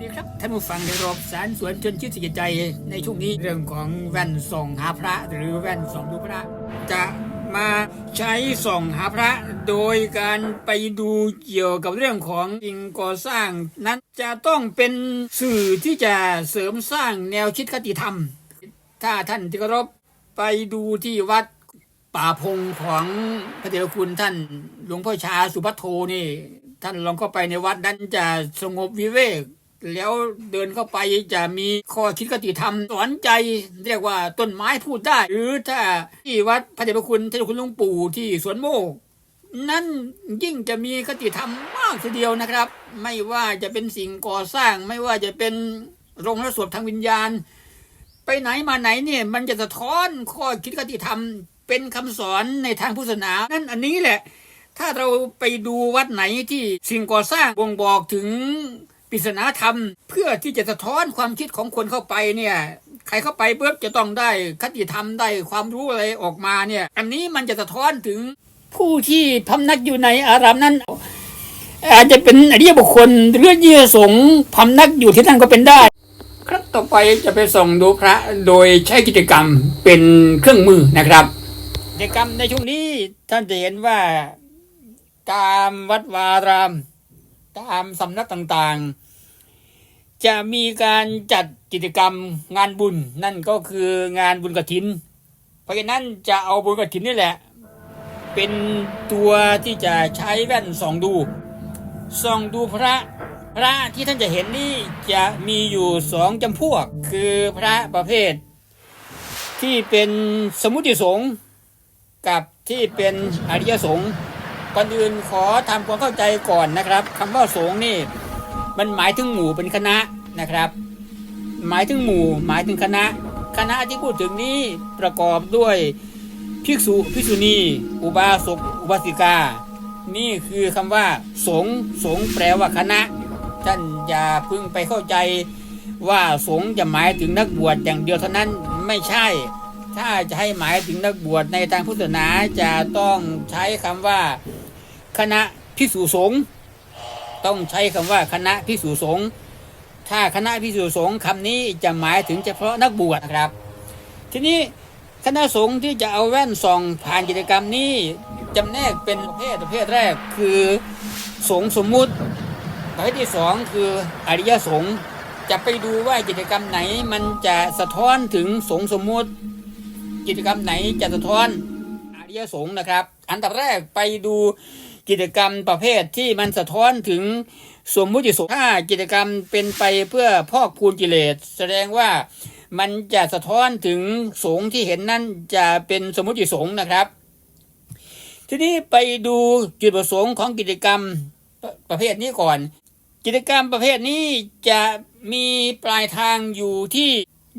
สดีครับท่านผู้ฟังในรอบสารสวนชนชื่นสิใจในช่วงนี้เรื่องของแว่นส่องหาพระหรือแว่นส่องดูพระ จะมาใช้ส่องหาพระ โดยการไปดูเกี่ยวกับเรื่องของสิ่งก่อสร้าง นั้นจะต้องเป็นสื่อที่จะเสริมสร้างแนวคิดคติธรรม ถ้าท่านที่เคารพไปดูที่วัดป่าพงของพระเดชคุณท่านหลวงพ่อชาสุภัทโทนี่ ท่านลองเข้าไปในวัดนั้นจะสงบวิเวก แล้วเดินเข้าไปจะมีข้อคิดคติธรรมสอนใจเรียกว่าต้นไม้พูดได้ หรือถ้าที่วัดพระเดชพระคุณท่านคุณหลวงปู่ที่สวนโมกนั่นยิ่งจะมีคติธรรมมากทีเดียวนะครับ ไม่ว่าจะเป็นสิ่งก่อสร้าง ไม่ว่าจะเป็นโรงรสวดทางวิญญาณ ไปไหนมาไหนเนี่ยมันจะสะท้อนข้อคิดคติธรรม เป็นคำสอนในทางพุทธศาสนา นั่นอันนี้แหละ ถ้าเราไปดูวัดไหนที่สิ่งก่อสร้างบ่งบอกถึง ปริศนาธรรม เพื่อที่จะสะท้อนความคิดของคนเข้าไปเนี่ย ใครเข้าไปปุ๊บจะต้องได้คติธรรมได้ความรู้อะไรออกมาเนี่ย อันนี้มันจะสะท้อนถึงผู้ที่พำนักอยู่ในอารามนั้น อาจจะเป็นอริยบุคคลหรือเยี่ยสงพำนักอยู่ที่นั่นก็เป็นได้ ครับต่อไปจะไปส่องดูพระโดยใช้กิจกรรมเป็นเครื่องมือนะครับ กิจกรรมในช่วงนี้ท่านจะเห็นว่าตามวัดวาราม ตามสำนักต่างๆ จะมีการจัดกิจกรรมงานบุญ นั่นก็คืองานบุญกฐิน เพราะฉะนั้นจะเอาบุญกฐินนี่แหละ เป็นตัวที่จะใช้แว่นส่องดูส่องดูพระพระที่ท่านจะเห็นนี่จะมีอยู่สองจำพวก คือพระประเภท ที่เป็นสมุติสงฆ์กับที่เป็นอริยสงฆ์ ก่อนอื่นขอทำความเข้าใจก่อนนะครับคำว่าสงฆ์นี่ มันหมายถึงหมู่เป็นคณะนะครับ หมายถึงหมู่ หมายถึงคณะ คณะที่พูดถึงนี้ประกอบด้วยภิกษุภิกษุณี อุบาสกอุบาสิกา นี่คือคำว่า สงฆ์สงฆ์แปลว่าคณะ ท่านอย่าเพึ่งไปเข้าใจว่าสงฆ์จะหมายถึงนักบวชอย่างเดียวเท่านั้นไม่ใช่ ถ้าจะให้หมายถึงนักบวชในทางพุทธศาสนาจะต้องใช้คำว่า คณะพิสุสงฆ์ต้องใช้คำว่าคณะพิสุสงฆ์ถ้าคณะพิสุสงฆ์คำนี้จะหมายถึงเฉพาะนักบวชนะครับ ทีนี้คณะสงฆ์ที่จะเอาแว่นส่องผ่านกิจกรรมนี้จำแนกเป็นประเภทประเภทแรกคือสงฆ์สมมุติประเภทที่สองคืออริยสงฆ์จะไปดูว่ากิจกรรมไหนมันจะสะท้อนถึงสงฆ์สมมุติ กิจกรรมไหนจะสะท้อนอริยสงฆ์นะครับ อันดับแรกไปดู กิจกรรมประเภทที่มันสะท้อนถึงสมมุติสงฆ์ถ้ากิจกรรมเป็นไปเพื่อพอกพูนกิเลส แสดงว่ามันจะสะท้อนถึงสงที่เห็นนั่นจะเป็นสมมุติสงนะครับ ทีนี้ไปดูจุดประสงค์ของกิจกรรมประประเภทนี้ก่อน กิจกรรมประเภทนี้จะมีปลายทางอยู่ที่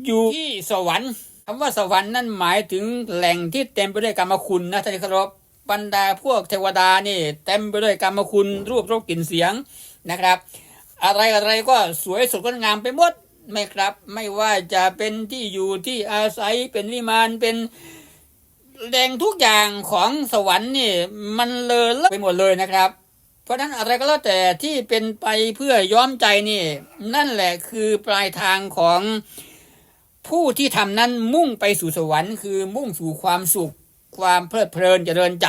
อยู่ที่สวรรค์คำว่าสวรรค์นั่นหมายถึงแหล่งที่เต็มไปด้วยกรรมคุณนะท่านที่เคารพ บรรดาพวกเทวดานี่ เต็มไปด้วยกรรมคุณรูปรสกลิ่นเสียงนะครับ อะไรอะไรก็สวยสดงดงามไปหมดไม่ครับ ไม่ว่าจะเป็นที่อยู่ที่อาศัยเป็นวิมานเป็นแดงทุกอย่างของสวรรค์นี่ มันเลอเลิศไปหมดเลยนะครับ เพราะฉะนั้นอะไรก็แล้วแต่ที่เป็นไปเพื่อย้อมใจนี่ นั่นแหละคือปลายทางของผู้ที่ทำนั้นมุ่งไปสู่สวรรค์ คือมุ่งสู่ความสุข ความเพลิดเพลินเจริญใจ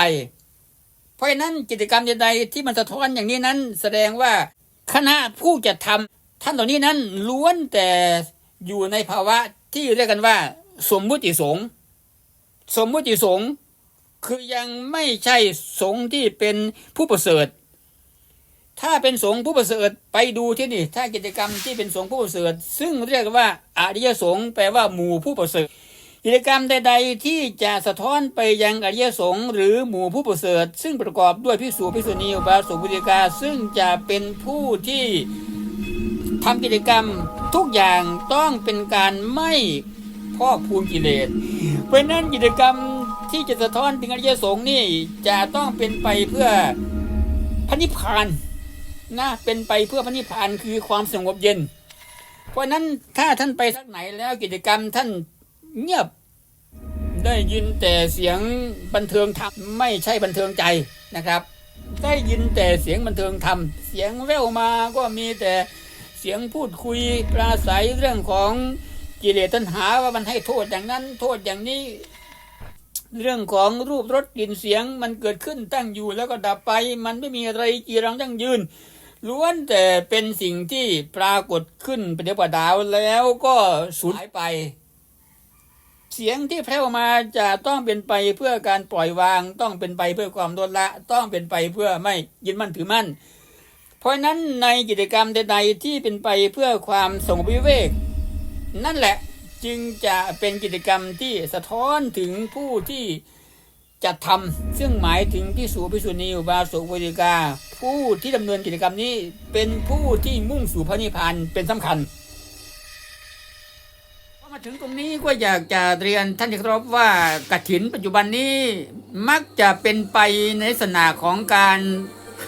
เพราะฉะนั้นกิจกรรมใดๆที่มันสะท้อนอย่างนี้นั้น แสดงว่าคณะผู้จะทำท่านเหล่านี้นั้นล้วนแต่อยู่ในภาวะที่เรียกกันว่า สมมุติสงสมมุติสงคือยังไม่ใช่สงฆ์ที่เป็นผู้ประเสริฐ ถ้าเป็นสงฆ์ผู้ประเสริฐไปดูที่นี่ ถ้ากิจกรรมที่เป็นสงฆ์ผู้ประเสริฐ ซึ่งเรียกว่าอาริยสงแปลว่าหมู่ผู้ประเสริฐ กิจกรรมใดๆ ที่จะสะท้อนไปยังอริยสงฆ์หรือหมู่ผู้ประเสริฐ ซึ่งประกอบด้วยพิสูจพิสุณีอุบาสกบุติกา ซึ่งจะเป็นผู้ที่ทำกิจกรรมทุกอย่างต้องเป็นการไม่พอกพูนกิเลส เพราะนั้นกิจกรรมที่จะสะท้อนถึงอริยสงฆ์นี่จะต้องเป็นไปเพื่อพระนิพพานนะเป็นไปเพื่อพระนิพพานคือความสงบเย็น เพราะฉะนั้นถ้าท่านไปสักไหนแล้วกิจกรรมท่าน เงียบ ได้ยินแต่เสียงบันเทิงธรรมไม่ใช่บันเทิงใจนะครับ ได้ยินแต่เสียงบันเทิงธรรม เสียงแว่วมาก็มีแต่เสียงพูดคุยปราศัยเรื่องของกิเลสตัณหาว่ามันให้โทษอย่างนั้นโทษอย่างนี้ เรื่องของรูปรสกลิ่นเสียงมันเกิดขึ้นตั้งอยู่แล้วก็ดับไป มันไม่มีอะไรจีรังยั่งยืนล้วนแต่เป็นสิ่งที่ปรากฏขึ้นเป็นเดียวประดาวแล้วก็สูญหายไป เสียงที่แผ่วมาจะต้องเป็นไปเพื่อการปล่อยวาง ต้องเป็นไปเพื่อความลดละ ต้องเป็นไปเพื่อไม่ยึดมั่นถือมั่น เพราะนั้นในกิจกรรมใดๆที่เป็นไปเพื่อความสงบวิเวก นั่นแหละจึงจะเป็นกิจกรรมที่สะท้อนถึงผู้ที่จะทำซึ่งหมายถึงที่สูพิสุนีอุบาสกเวดิกา ผู้ที่ดำเนินกิจกรรมนี้เป็นผู้ที่มุ่งสู่พระนิพพานเป็นสำคัญ มาถึงตรงนี้ก็อยากจะเรียนท่านที่เคารพว่ากฐินปัจจุบันนี้มักจะเป็นไปในลักษณะของการ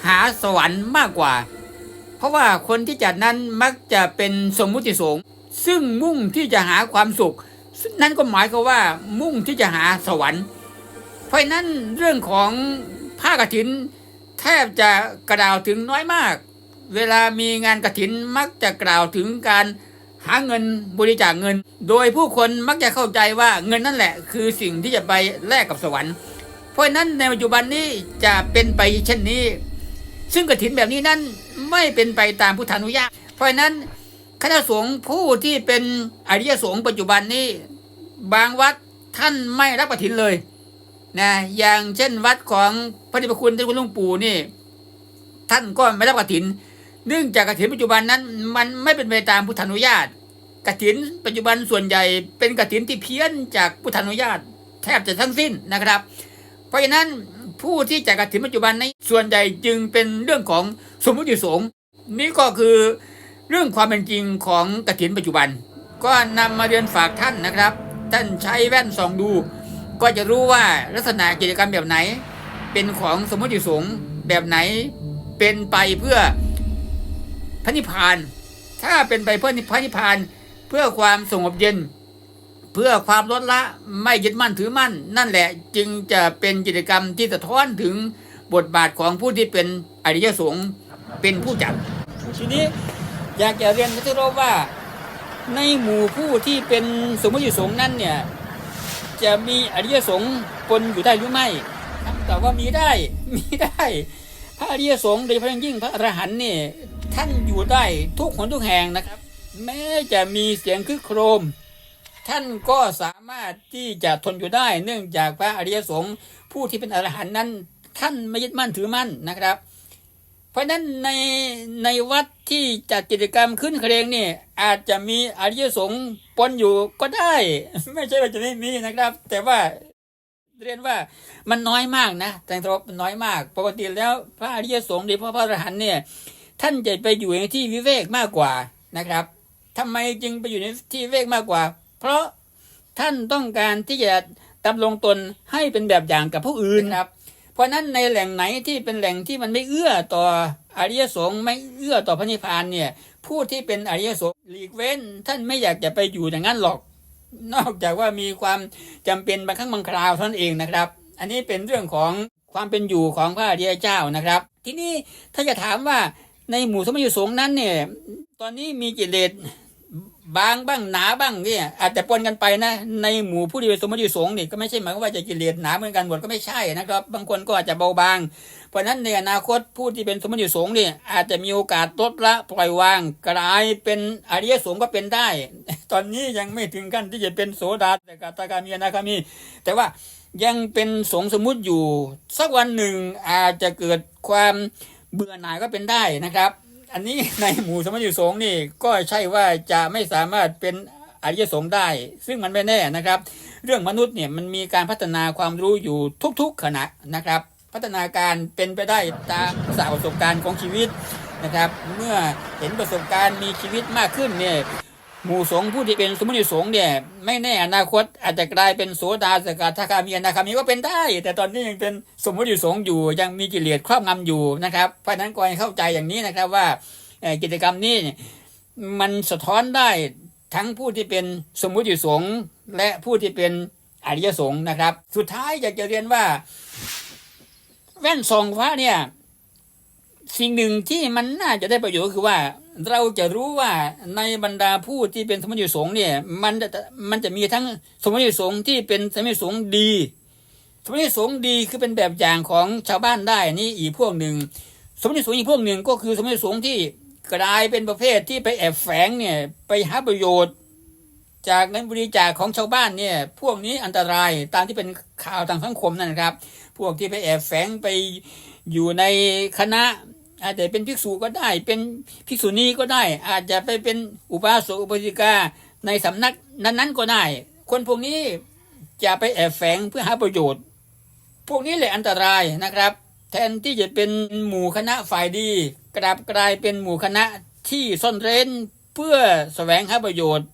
หาสวรรค์มากกว่า เพราะว่าคนที่จัดนั้นมักจะเป็นสมมุติสงฆ์ซึ่งมุ่งที่จะหาความสุข นั่นก็หมายความว่ามุ่งที่จะหาสวรรค์ เพราะนั้นเรื่องของผ้ากฐิน แทบจะกล่าวถึงน้อยมาก เวลามีงานกฐินมักจะกล่าวถึงการ หาเงินบริจาคเงิน โดยผู้คนมักจะเข้าใจว่าเงินนั่นแหละ คือสิ่งที่จะไปแลกกับสวรรค์เพราะนั้นในปัจจุบันนี้จะเป็นไปเช่นนี้ ซึ่งกฐินแบบนี้นั้นไม่เป็นไปตามพุทธานุญาตเพราะนั้นคณะสงฆ์ผู้ที่เป็นอริยสงฆ์ปัจจุบันนี้ บางวัดท่านไม่รับกฐินเลยนะอย่างเช่นวัดของพระนิพคุณท่านคุณลุงปู่นี่ ท่านก็ไม่รับกฐิน เนื่องจากกฐินปัจจุบันนั้น มันไม่เป็นไปตามพุทธานุญาตกฐินปัจจุบันส่วนใหญ่เป็นกฐินที่เพี้ยนจากพุทธานุญาต แทบจะทั้งสิ้นนะครับ เพราะฉะนั้นผู้ที่จัดกฐินปัจจุบันในส่วนใหญ่จึงเป็นเรื่องของสมมุติสงฆ์นี่ก็คือเรื่องความเป็นจริงของกฐินปัจจุบัน ก็นำมาเรียนฝากท่านนะครับ ท่านใช้แว่นส่องดู ก็จะรู้ว่าลักษณะกิจกรรมแบบไหน เป็นของสมมติสงฆ์แบบไหนเป็นไปเพื่อ พระนิพพาน ถ้าเป็นไปเพื่อพระนิพพาน เพื่อความสงบเย็น เพื่อความลดละไม่ยึดมั่นถือมั่น นั่นแหละจึงจะเป็นกิจกรรมที่สะท้อนถึงบทบาทของผู้ที่เป็นอริยสงฆ์เป็นผู้จัดทีนี้อยากจะเรียนพระเจ้าว่าในหมู่ผู้ที่เป็นสมมติสงฆ์นั้นเนี่ยจะมีอริยสงฆ์ปนอยู่ได้หรือไม่แต่ว่ามีได้มีได้ พระอริยสงฆ์โดยเฉพาะอย่างยิ่งพระอรหันต์เนี่ย ท่านอยู่ได้ทุกคนทุกแห่งนะครับ แม้จะมีเสียงคึกโครม ท่านก็สามารถที่จะทนอยู่ได้ เนื่องจากพระอริยสงฆ์ผู้ที่เป็นอรหันต์นั้น ท่านไม่ยึดมั่นถือมั่นนะครับ เพราะฉะนั้นในในวัดที่จัดกิจกรรมขึ้นเครงนี่อาจจะมีอริยสงฆ์ปนอยู่ก็ได้ ไม่ใช่ว่าจะไม่มีนะครับ แต่ว่าเรียนว่ามันน้อยมากนะแต่ทรบนน้อยมาก ปกติแล้วพระอริยสงฆ์หรือพระพระอรหันต์เนี่ย ท่านจะไปอยู่ในที่วิเวกมากกว่านะครับทำไมจึงไปอยู่ในที่วิเวกมากกว่า เพราะท่านต้องการที่จะดำรงตนให้เป็นแบบอย่างกับผู้อื่นครับ เพราะนั้นในแหล่งไหนที่เป็นแหล่งที่มันไม่เอื้อต่ออริยสงฆ์ไม่เอื้อต่อพระนิพพานเนี่ยผู้ที่เป็นอริยสงฆ์หลีกเว้น ท่านไม่อยากจะไปอยู่อย่างนั้นหรอก นอกจากว่ามีความจำเป็นบางครั้งบางคราวเท่านั้นเองนะครับ อันนี้เป็นเรื่องของความเป็นอยู่ของพระอริยเจ้านะครับ ทีนี้ถ้าจะถามว่า ในหมู่สมัยสงฆ์นั้นเนี่ย ตอนนี้มีกิเลสบางบ้างหนาบ้างเนี่ยอาจจะปนกันไปนะ ในหมู่ผู้ที่เป็นสมมติสงฆ์นี่ก็ไม่ใช่หมายว่าจะกิเลสหนาเหมือนกันหมดก็ไม่ใช่นะครับ บางคนก็อาจจะเบาบาง เพราะฉะนั้นในอนาคตผู้ที่เป็นสมมติสงฆ์นี่อาจจะมีโอกาสลดละปล่อยวางกลายเป็นอริยสงฆ์ก็เป็นได้ ตอนนี้ยังไม่ถึงขั้นที่จะเป็นโสดาแต่กาตากามีนาคามี แต่ว่ายังเป็นสงสมมุติอยู่ สักวันหนึ่งอาจจะเกิดความ เบื่อหน่ายก็เป็นได้นะครับ อันนี้ในหมู่สมณสงฆ์นี่ก็ใช่ว่าจะไม่สามารถเป็นอริยสงฆ์ได้ ซึ่งมันไม่แน่นะครับ เรื่องมนุษย์เนี่ยมันมีการพัฒนาความรู้อยู่ทุกๆขณะนะครับ พัฒนาการเป็นไปได้ตามสาประสบการณ์ของชีวิตนะครับ เมื่อเห็นประสบการณ์มีชีวิตมากขึ้นเนี่ย หมู่สงฆ์ผู้ที่เป็นสมมติสงฆ์เนี่ย ไม่แน่อนาคตอาจจะกลายเป็นโสดาสกทาคามีอนาคามีก็เป็นได้ แต่ตอนนี้ยังเป็นสมมติสงฆ์อยู่ยังมีกิเลสครอบงำอยู่นะครับ เพราะฉะนั้นก็ให้เข้าใจอย่างนี้นะครับว่ากิจกรรมนี้มันสะท้อนได้ทั้งผู้ที่เป็นสมุติสงฆ์และผู้ที่เป็นอริยสงฆ์นะครับ สุดท้ายอยากจะเรียนว่า แว่นส่องฟ้าเนี่ย สิ่งหนึ่งที่มันน่าจะได้ประโยชน์คือว่า เราจะรู้ว่าในบรรดาผู้ที่เป็นสมณสงฆ์เนี่ย มันจะมันจะมีทั้งสมณสงฆ์ที่เป็นสมณสงฆ์ดี สมณสงฆ์ดีคือเป็นแบบอย่างของชาวบ้านได้นี่อีกพวกหนึ่งสมณสงฆ์อีกพวกหนึ่งก็คือสมณสงฆ์ที่กลายเป็นประเภทที่ไปแอบแฝงเนี่ยไปหาประโยชน์ จากเงินบริจาคของชาวบ้านเนี่ยพวกนี้อันตรายตามที่เป็นข่าวทางสังคมนั่นครับ พวกที่ไปแอบแฝงไปอยู่ในคณะ อาจจะเป็นภิกษุก็ได้ เป็นภิกษุณีก็ได้ อาจจะไปเป็นอุบาสกอุบาสิกาในสำนักนั้นๆก็ได้ คนพวกนี้จะไปแอบแฝงเพื่อหาประโยชน์ พวกนี้แหละอันตรายนะครับ แทนที่จะเป็นหมู่คณะฝ่ายดี กลับกลายเป็นหมู่คณะที่ซ่อนเร้นเพื่อแสวงหาประโยชน์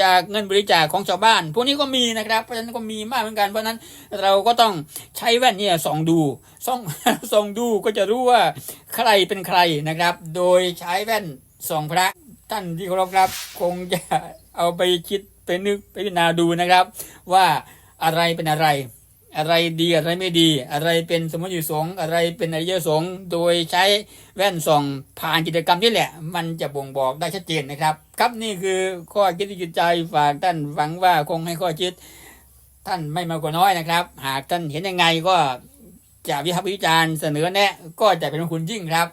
จากเงินบริจาคของชาวบ้าน พวกนี้ก็มีนะครับ เพราะฉะนั้นก็มีมากเหมือนกัน เพราะฉะนั้นเราก็ต้องใช้แว่นเนี่ยส่องดูส่องส่องดูก็จะรู้ว่าใครเป็นใครนะครับ โดยใช้แว่นส่องพระท่านที่เคารพครับ คงจะเอาไปคิดไปนึกไปพิจารณาดูนะครับ ว่าอะไรเป็นอะไร อะไรดีอะไรไม่ดี อะไรเป็นสมุติสงอะไรเป็นอริยสงโดยใช้แว่นส่องผ่านกิจกรรมนี่แหละ มันจะบ่งบอกได้ชัดเจนนะครับ ครับนี่คือข้อคิดที่จิตใจฝากท่านหวังว่าคงให้ข้อคิด ท่านไม่มากกว่าน้อยนะครับ หากท่านเห็นยังไงก็จะวิพากษ์วิจารณ์เสนอแนะก็จะเป็นคุณยิ่งครับ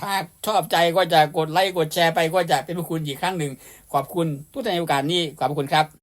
ถ้าชอบใจก็จะกดไลค์กดแชร์ไปก็จะเป็นคุณอีกครั้งหนึ่ง ขอบคุณทุกท่านในโอกาสนี้ขอบคุณครับ